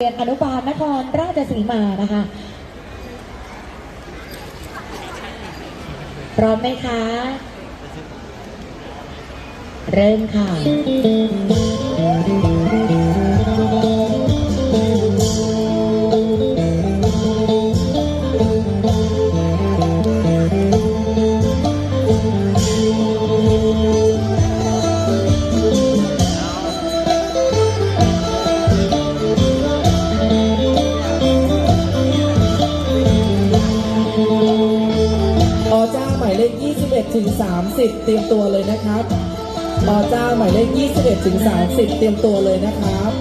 เรียนอนุบาลนครราชสีมานะคะ พร้อมไหมคะ เริ่มค่ะ มายเลข 21 ถึง 30 เตรียมตัวเลยนะครับอเจ้าหมายเลข 21 ถึง 30 เตรียมตัวเลยนะครับ